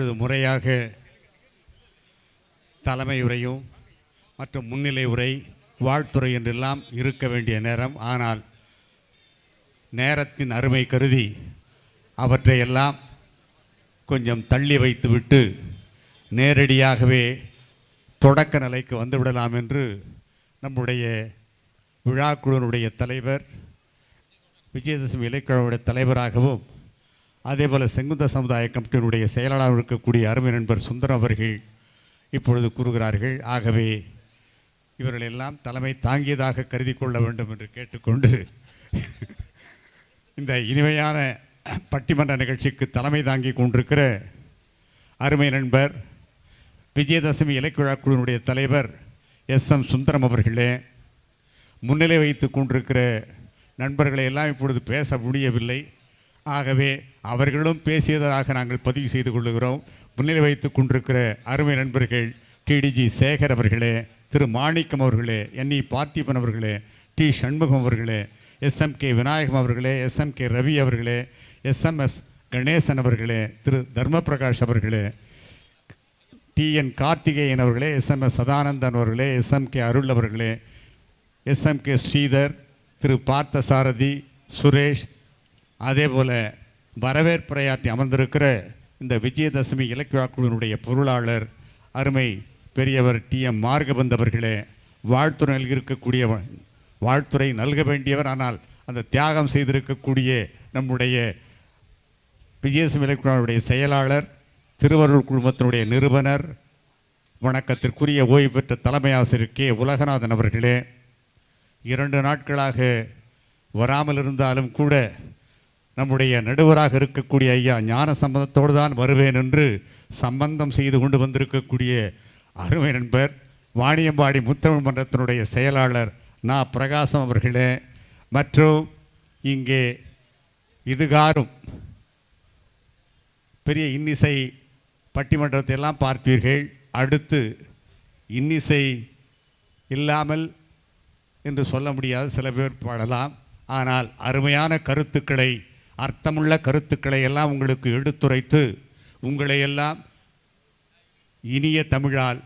இப்பொழுது முறையாக தலைமை உரையும் மற்றும் முன்னிலை உரை வாழ்த்துறை என்றெல்லாம் இருக்க வேண்டிய நேரம். ஆனால் நேரத்தின் அருமை கருதி அவற்றையெல்லாம் கொஞ்சம் தள்ளி வைத்துவிட்டு நேரடியாகவே தொடக்க நிலைக்கு வந்துவிடலாம் என்று நம்முடைய விழாக்குழுனுடைய தலைவர் விஜயதசமி இலக்கிழனுடைய தலைவராகவும் அதேபோல் செங்குந்த சமுதாய கமிட்டியினுடைய செயலாளர் இருக்கக்கூடிய அருமை நண்பர் சுந்தரம் அவர்கள் இப்பொழுது கூறுகிறார்கள் ஆகவே இவர்கள் எல்லாம் தலைமை தாங்கியதாக கருதி கொள்ள வேண்டும் என்று கேட்டுக்கொண்டு இந்த இனிமையான பட்டிமன்ற நிகழ்ச்சிக்கு தலைமை தாங்கி கொண்டிருக்கிற அருமை நண்பர் விஜயதசமி இலக்கிய குழுவினுடைய தலைவர் எஸ் எம் சுந்தரம் அவர்களே முன்னிலை வைத்து கொண்டிருக்கிற நண்பர்களை எல்லாம் இப்பொழுது பேச முடியவில்லை. ஆகவே அவர்களும் பேசியதாக நாங்கள் பதிவு செய்து கொள்ளுகிறோம். முன்னிலை வைத்து கொண்டிருக்கிற அருமை நண்பர்கள் டிடிஜி சேகர் அவர்களே திரு மாணிக்கம் அவர்களே என் இ பார்த்திபன் அவர்களே டி சண்முகம் அவர்களே எஸ்எம்கே விநாயகம் அவர்களே எஸ்எம்கே ரவி அவர்களே எஸ்எம்எஸ் கணேசன் அவர்களே திரு தர்மபிரகாஷ் அவர்களே டி என் கார்த்திகேயன் அவர்களே எஸ்எம்எஸ் சதானந்தன் அவர்களே எஸ்எம்கே அருள் அவர்களே எஸ்எம்கே ஸ்ரீதர் திரு பார்த்தசாரதி சுரேஷ் அதே போல் வரவேற்புரையாற்றி அமர்ந்திருக்கிற இந்த விஜயதசமி இலக்கிய குழுவினுடைய பொருளாளர் அருமை பெரியவர் டி. எம். மார்கபந்த் அவர்களே வாழ்த்துறை நல்கிருக்கக்கூடிய வாழ்த்துறை நல்க வேண்டியவர். ஆனால் அந்த தியாகம் செய்திருக்கக்கூடிய நம்முடைய விஜயதசமி இலக்கியனுடைய செயலாளர் திருவருள் குழுமத்தினுடைய நிறுவனர் வணக்கத்திற்குரிய ஓய்வு பெற்ற தலைமை ஆசிரியர் கே. உலகநாதன் அவர்களே இரண்டு நாட்களாக வராமல் இருந்தாலும் கூட நம்முடைய நடுவராக இருக்கக்கூடிய ஐயா ஞான சம்பந்தத்தோடு தான் வருவேன் என்று சம்பந்தம் செய்து கொண்டு வந்திருக்கக்கூடிய அருமை நண்பர் வாணியம்பாடி முத்தமிழ் மன்றத்தினுடைய செயலாளர் நா. பிரகாசம் அவர்களே. மற்றும் இங்கே இதுகாரும் பெரிய இன்னிசை பட்டிமன்றத்தை எல்லாம் பார்த்தீர்கள். அடுத்து இன்னிசை இல்லாமல் என்று சொல்ல முடியாது சில பேர் பாடலாம். ஆனால் அருமையான கருத்துக்களை அர்த்தமுள்ள கருத்துக்களை எல்லாம் உங்களுக்கு எடுத்துரைத்து உங்களை எல்லாம் இனிய தமிழால்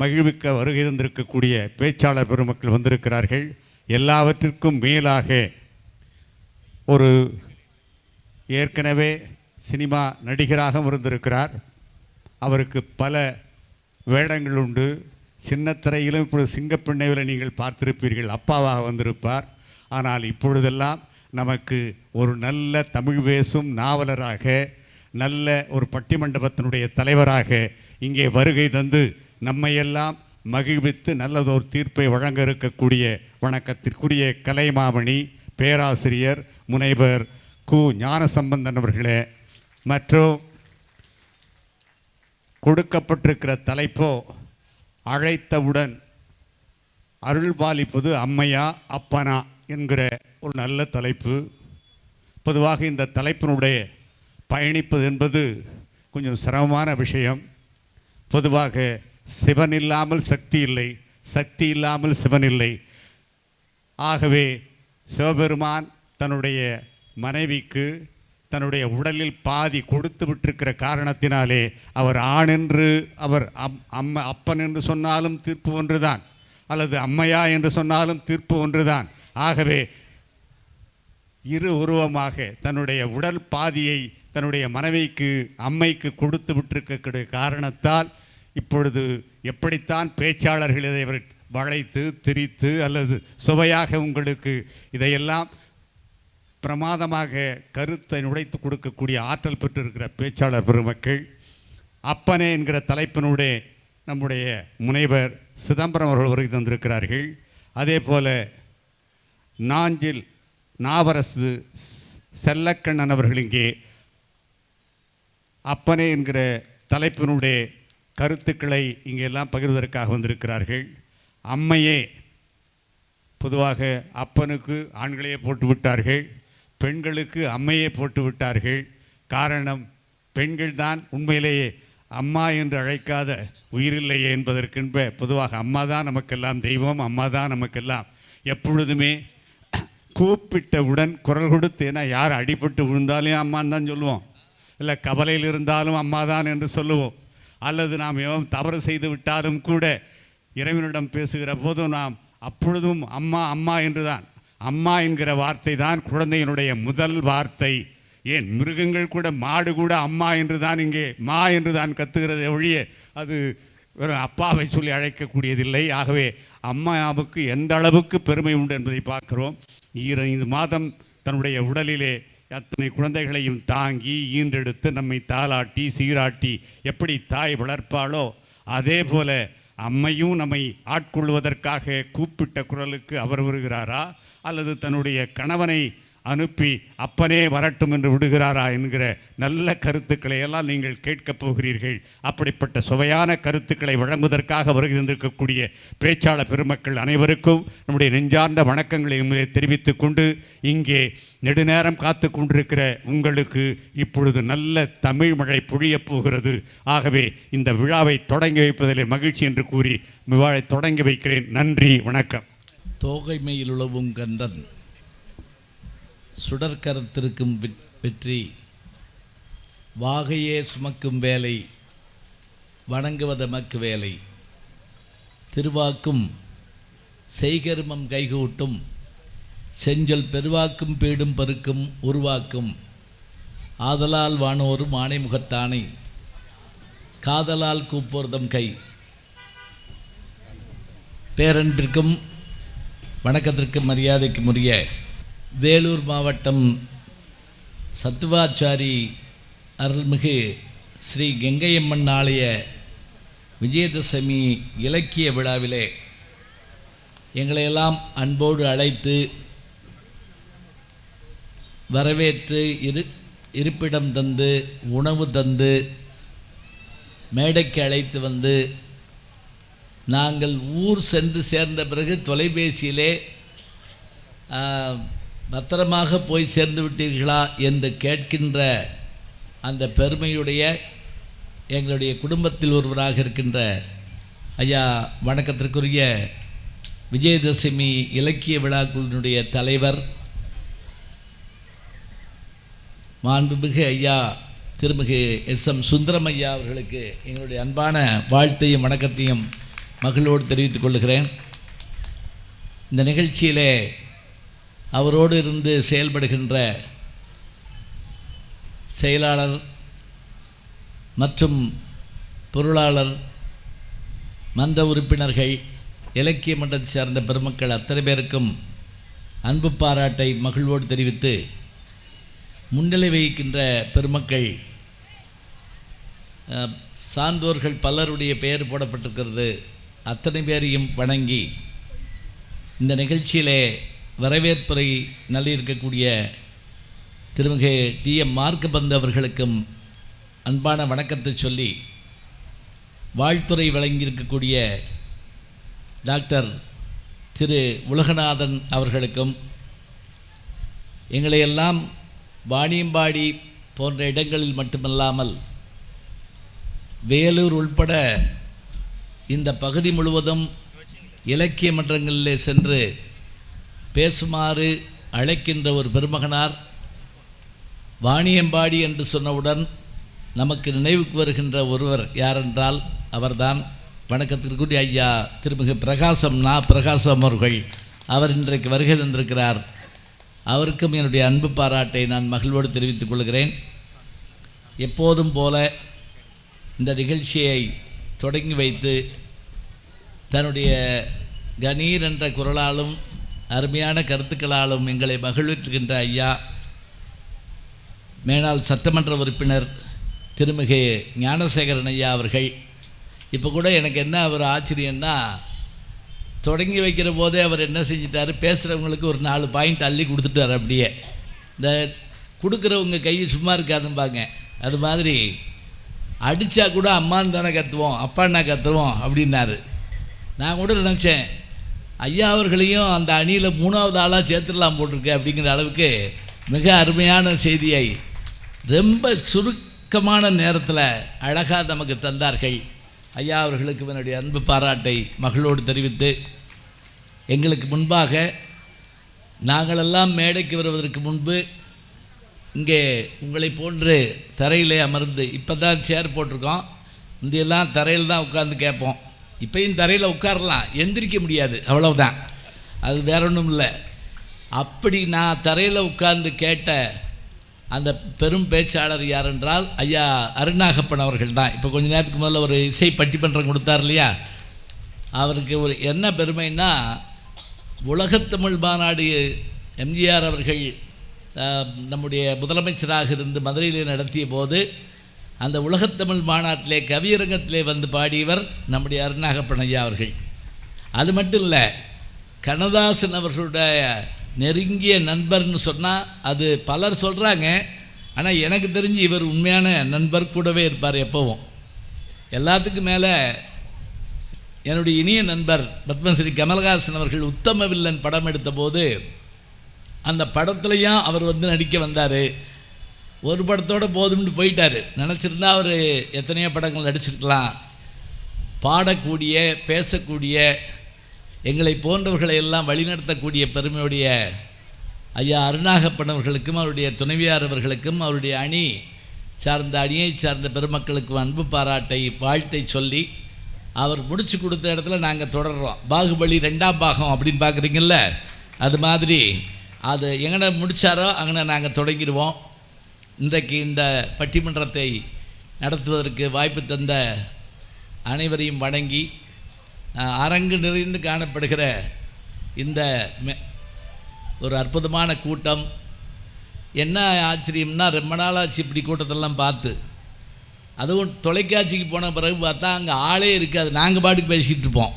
மகிழ்விக்க வருகை தந்திருக்கக்கூடிய பேச்சாளர் பெருமக்கள் வந்திருக்கிறார்கள். எல்லாவற்றிற்கும் மேலாக ஒரு ஏற்கனவே சினிமா நடிகராகவும் இருந்திருக்கிறார். அவருக்கு பல வேடங்கள் உண்டு. சின்னத்திரையிலும் இப்பொழுது சிங்கப்பெண்ணைவில் நீங்கள் பார்த்திருப்பீர்கள். அப்பாவாக வந்திருப்பார். ஆனால் இப்பொழுதெல்லாம் நமக்கு ஒரு நல்ல தமிழ் பேசும் நாவலராக நல்ல ஒரு பட்டிமண்டபத்தினுடைய தலைவராக இங்கே வருகை தந்து நம்மையெல்லாம் மகிழ்வித்து நல்லதொரு தீர்ப்பை வழங்க இருக்கக்கூடிய வணக்கத்திற்குரிய கலைமாமணி பேராசிரியர் முனைவர் கு. ஞானசம்பந்தன் அவர்களே மற்றும் கொடுக்கப்பட்டிருக்கிற தலைப்போ அழைத்தவுடன் அருள்பாலிப்பது அம்மையா அப்பனா. என்கிற ஒரு நல்ல தலைப்பு. பொதுவாக இந்த தலைப்பினுடைய பயணிப்பது என்பது கொஞ்சம் சிரமமான விஷயம். பொதுவாக சிவன் இல்லாமல் சக்தி இல்லை சக்தி இல்லாமல் சிவன் இல்லை. ஆகவே சிவபெருமான் தன்னுடைய மனைவிக்கு தன்னுடைய உடலில் பாதி கொடுத்து விட்டிருக்கிற காரணத்தினாலே அவர் ஆண் என்று அவர் அம் அம்ம அப்பன் என்று சொன்னாலும் தீர்ப்பு ஒன்றுதான். அல்லது அம்மையா என்று சொன்னாலும் தீர்ப்பு ஒன்றுதான். ஆகவே இரு உருவமாக தன்னுடைய உடல் பாதியை தன்னுடைய மனைவிக்கு அம்மைக்கு கொடுத்து விட்டிருக்கக்கூடிய காரணத்தால் இப்பொழுது எப்படித்தான் பேச்சாளர்கள் இதை வளைத்து திரித்து அல்லது சுவையாக உங்களுக்கு இதையெல்லாம் பிரமாதமாக கருத்தை நுழைத்து கொடுக்கக்கூடிய ஆற்றல் பெற்றிருக்கிற பேச்சாளர் பெருமக்கள் அப்பனே என்கிற தலைப்பினுடைய நம்முடைய முனைவர் சிதம்பரம் அவர்கள் வருகை தந்திருக்கிறார்கள். அதே போல நாஞ்சில் நாவரசு செல்லக்கண்ணன் அவர்கள் இங்கே. அப்பனே என்கிற தலைப்பினுடைய கருத்துக்களை இங்கே எல்லாம் பகிர்வதற்காக வந்திருக்கிறார்கள். அம்மையே பொதுவாக அப்பனுக்கு ஆண்களையே போட்டு விட்டார்கள் பெண்களுக்கு அம்மையே போட்டு விட்டார்கள். காரணம் பெண்கள்தான் உண்மையிலேயே அம்மா என்று அழைக்காத உயிரில்லையே என்பதற்கென்ப பொதுவாக அம்மா தான் நமக்கெல்லாம் தெய்வம் அம்மா தான் நமக்கெல்லாம் எப்பொழுதுமே கூப்பிட்டவுடன் குரல் கொடுத்து ஏன்னா யார் அடிபட்டு விழுந்தாலையும் அம்மான்னு தான் சொல்லுவோம். இல்லை கவலையில் இருந்தாலும் அம்மா தான் என்று சொல்லுவோம். அல்லது நாம் எவன் தவறு செய்து விட்டாலும் கூட இறைவனிடம் பேசுகிற போதும் நாம் அப்பொழுதும் அம்மா அம்மா என்று தான் அம்மா என்கிற வார்த்தை தான் குழந்தையினுடைய முதல் வார்த்தை. ஏன் மிருகங்கள் கூட மாடு கூட அம்மா என்று தான் இங்கே மா என்று தான் கத்துகிறது ஒழிய அது அப்பாவை சொல்லி அழைக்கக்கூடியதில்லை. ஆகவே அம்மாவுக்கு எந்த அளவுக்கு பெருமை உண்டு என்பதை பார்க்கிறோம். ஈரைந்து மாதம் தன்னுடைய உடலிலே அத்தனை குழந்தைகளையும் தாங்கி ஈன்றெடுத்து நம்மை தாளாட்டி சீராட்டி எப்படி தாய் வளர்ப்பாளோ அதே போல அம்மையும் நம்மை ஆட்கொள்வதற்காக கூப்பிட்ட குரலுக்கு அவர் வருகிறாரா? அல்லது தன்னுடைய கணவனை அனுப்பி அப்பனே வரட்டும் என்று விடுகிறாரா என்கிற நல்ல கருத்துக்களை எல்லாம் நீங்கள் கேட்கப் போகிறீர்கள். அப்படிப்பட்ட சுவையான கருத்துக்களை வழங்குவதற்காக வருகின்றிருக்கக்கூடிய பேச்சாளர் பெருமக்கள் அனைவருக்கும் நம்முடைய நெஞ்சார்ந்த வணக்கங்களை தெரிவித்துக் கொண்டு இங்கே நெடுநேரம் காத்து கொண்டிருக்கிற உங்களுக்கு இப்பொழுது நல்ல தமிழ் மழை பொழியப் போகிறது. ஆகவே இந்த விழாவை தொடங்கி வைப்பதிலே மகிழ்ச்சி என்று கூறி விழாவை தொடங்கி வைக்கிறேன். நன்றி வணக்கம். தோகைமையில் உழவும் கந்தன். சுடற்கரத்திற்கும் வெற்றி. வாகையே சுமக்கும் வேலை வணங்குவதமக்கு வேலை. திருவாக்கும் செய்கருமம் கைகூட்டும் செஞ்சொல் பெருவாக்கும் பீடும் பருக்கும் உருவாக்கும். ஆதலால் வானோரும் ஆணைமுகத்தானை காதலால் கூப்போர்தம் கை. பேரன்பிற்கும் வணக்கத்திற்கும் மரியாதைக்கும் உரிய வேலூர் மாவட்டம் சத்துவாச்சாரி அருள்மிகு ஸ்ரீ கங்கையம்மன் ஆலய விஜயதசமி இலக்கிய விழாவிலே எங்களையெல்லாம் அன்போடு அழைத்து வரவேற்று இரு இருப்பிடம் தந்து உணவு தந்து மேடைக்கு அழைத்து வந்து நாங்கள் ஊர் சென்று சேர்ந்த பிறகு தொலைபேசியிலே பத்திரமாக போய் சேர்ந்து விட்டீர்களா என்று கேட்கின்ற அந்த பெருமையுடைய எங்களுடைய குடும்பத்தில் ஒருவராக இருக்கின்ற ஐயா வணக்கத்திற்குரிய விஜயதசமி இலக்கிய விழாக்களினுடைய தலைவர் மாண்புமிகு ஐயா திருமிகு எஸ் எம் சுந்தரம் ஐயா அவர்களுக்கு எங்களுடைய அன்பான வாழ்த்தையும் வணக்கத்தையும் மகளோடு தெரிவித்துக் கொள்கிறேன். இந்த நிகழ்ச்சியிலே அவரோடு இருந்து செயல்படுகின்ற செயலாளர் மற்றும் பொருளாளர் மன்ற உறுப்பினர்கள் இலக்கிய மன்றத்தை சார்ந்த பெருமக்கள் அத்தனை பேருக்கும் அன்பு பாராட்டை மகிழ்வோடு தெரிவித்து முன்னிலை வகிக்கின்ற பெருமக்கள் சான்றோர்கள் பலருடைய பெயர் போடப்பட்டிருக்கிறது. அத்தனை பேரையும் வணங்கி இந்த நிகழ்ச்சியிலே வரவேற்புரை நல்லிருக்கக்கூடிய திருமிகு டி எம் மார்க்கபந்து அவர்களுக்கும் அன்பான வணக்கத்தை சொல்லி வாழ்த்துறை வழங்கியிருக்கக்கூடிய டாக்டர் திரு உலகநாதன் அவர்களுக்கும் எங்களையெல்லாம் வாணியம்பாடி போன்ற இடங்களில் மட்டுமல்லாமல் வேலூர் உள்பட இந்த பகுதி முழுவதும் இலக்கிய மன்றங்களிலே சென்று பேசுமாறு அழைக்கின்ற ஒரு பெருமகனார் வாணியம்பாடி என்று சொன்னவுடன் நமக்கு நினைவுக்கு வருகின்ற ஒருவர் யாரென்றால் அவர்தான். வணக்கத்திற்குரிய ஐயா திருமிகு பிரகாசம் நா பிரகாசம் அவர்கள். அவர் இன்றைக்கு வருகை தந்திருக்கிறார். அவருக்கும் என்னுடைய அன்பு பாராட்டை நான் மகிழ்வோடு தெரிவித்துக் கொள்கிறேன். எப்போதும் போல இந்த நிகழ்ச்சியை தொடங்கி வைத்து தன்னுடைய கணீர் என்ற குரலாலும் அருமையான கருத்துக்களாலும் எங்களை மகிழ்விக்கின்ற ஐயா. மேலாள் சட்டமன்ற உறுப்பினர் திருமிகு ஞானசேகரன் ஐயா அவர்கள். இப்போ கூட எனக்கு என்ன ஒரு ஆச்சரியன்னா தொடங்கி வைக்கிற போதே அவர் என்ன செஞ்சிட்டார் பேசுகிறவங்களுக்கு ஒரு நாலு பாயிண்ட் அள்ளி கொடுத்துட்டார் அப்படியே. இந்த கொடுக்குறவங்க கை சும்மா இருக்காதும்பாங்க. அது மாதிரி அடித்தா கூட அம்மான்னு தானே கற்றுவோம் அப்பான்னா கத்துவோம் அப்படின்னாரு. நான் கூட நினச்சேன் ஐயா அவர்களையும் அந்த அணியில் மூணாவது ஆளாக சேர்த்துடலாம் போட்டிருக்கு அப்படிங்கிற அளவுக்கு மிக அருமையான செய்தியை ரொம்ப சுருக்கமான நேரத்தில் அழகாக நமக்கு தந்தார்கள். ஐயா அவர்களுக்கு என்னுடைய அன்பு பாராட்டை மகளோடு தெரிவித்து எங்களுக்கு முன்பாக நாங்களெல்லாம் மேடைக்கு வருவதற்கு முன்பு இங்கே உங்களை போன்று தரையிலே அமர்ந்து இப்போ தான் சேர் போட்டிருக்கோம். முந்தையெல்லாம் தரையில் தான் உட்காந்து கேட்போம். இப்பையும் தரையில் உட்காரலாம். எந்திரிக்க முடியாது. அவ்வளவுதான். அது வேற ஒன்றும் இல்லை. அப்படி நான் தரையில் உட்கார்ந்து கேட்ட அந்த பெரும் பேச்சாளர் யார் என்றால் ஐயா அருணாகப்பன் அவர்கள் தான். இப்போ கொஞ்ச நேரத்துக்கு முதல்ல ஒரு இசை பட்டிமன்றம் கொடுத்தார் இல்லையா? அவருக்கு ஒரு என்ன பெருமைன்னா உலகத்தமிழ் மாநாடு எம்ஜிஆர் அவர்கள் நம்முடைய முதலமைச்சராக இருந்து மதுரையில் நடத்திய போது அந்த உலகத்தமிழ் மாநாட்டிலே கவியரங்கத்திலே வந்து பாடியவர் நம்முடைய அருணாகப்பன் ஐயா அவர்கள். அது மட்டும் இல்லை கண்ணதாசன் அவர்களுடைய நெருங்கிய நண்பர்னு சொன்னால் அது பலர் சொல்கிறாங்க ஆனால் எனக்கு தெரிஞ்சு இவர் உண்மையான நண்பர் கூடவே இருப்பார் எப்போவும். எல்லாத்துக்கும் மேலே என்னுடைய இனிய நண்பர் பத்மஸ்ரீ கமல்ஹாசன் அவர்கள் உத்தம வில்லன் படம் எடுத்தபோது அந்த படத்துலையும் அவர் வந்து நடிக்க வந்தார்? ஒரு படத்தோடு போதும்னு போயிட்டார். நினச்சிருந்தா அவர் எத்தனையோ படங்கள் நடிச்சிருக்கலாம். பாடக்கூடிய பேசக்கூடிய எங்களை போன்றவர்களை எல்லாம் வழிநடத்தக்கூடிய பெருமையுடைய ஐயா அருணாகப்பனவர்களுக்கும் அவருடைய துணைவியார் அவர்களுக்கும் அவருடைய அணி சார்ந்த அணியை சார்ந்த பெருமக்களுக்கும் அன்பு பாராட்டை வாழ்த்தை சொல்லி அவர் முடிச்சு கொடுத்த இடத்துல நாங்கள் தொடர்றோம். பாகுபலி ரெண்டாம் பாகம் அப்படின்னு பார்க்குறீங்கள்ல அது மாதிரி அது எங்கன முடித்தாரோ அங்கே நாங்கள் தொடங்கிடுவோம். இன்றைக்கு இந்த பட்டிமன்றத்தை நடத்துவதற்கு வாய்ப்பு தந்த அனைவரையும் வணங்கி அரங்கு நிறைந்து காணப்படுகிற இந்த ஒரு அற்புதமான கூட்டம். என்ன ஆச்சரியம்னா ரொம்ப நாளாச்சு இப்படி கூட்டத்தெல்லாம் பார்த்து. அதுவும் தொலைக்காட்சிக்கு போன பிறகு பார்த்தா அங்கே ஆளே இருக்காது. நாங்கள் பாட்டுக்கு பேசிக்கிட்டு இருப்போம்.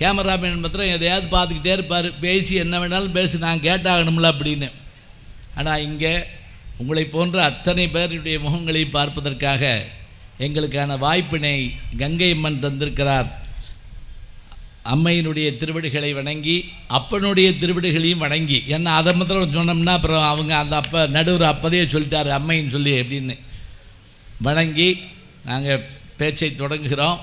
கேமராமேன் மாத்திரம் எதையாவது பார்த்துக்கிட்டே இருப்பார். பேசி என்ன வேணாலும் பேசி நான் கேட்டாகணும்ல அப்படின்னு. ஆனால் இங்கே உங்களை போன்ற அத்தனை பேருடைய முகங்களை பார்ப்பதற்காக எங்களுக்கான வாய்ப்பினை கங்கை அம்மன் தந்திருக்கிறார். அம்மையினுடைய திருவடிகளை வணங்கி அப்பனுடைய திருவடிகளையும் வணங்கி. ஏன்னா அதை மாத்திரம் சொன்னோம்னா அப்புறம் அவங்க அந்த அப்போ நடுவர் அப்போதே சொல்லிட்டார் அம்மைன்னு சொல்லி அப்படின்னு வணங்கி நாங்கள் பேச்சை தொடங்குகிறோம்.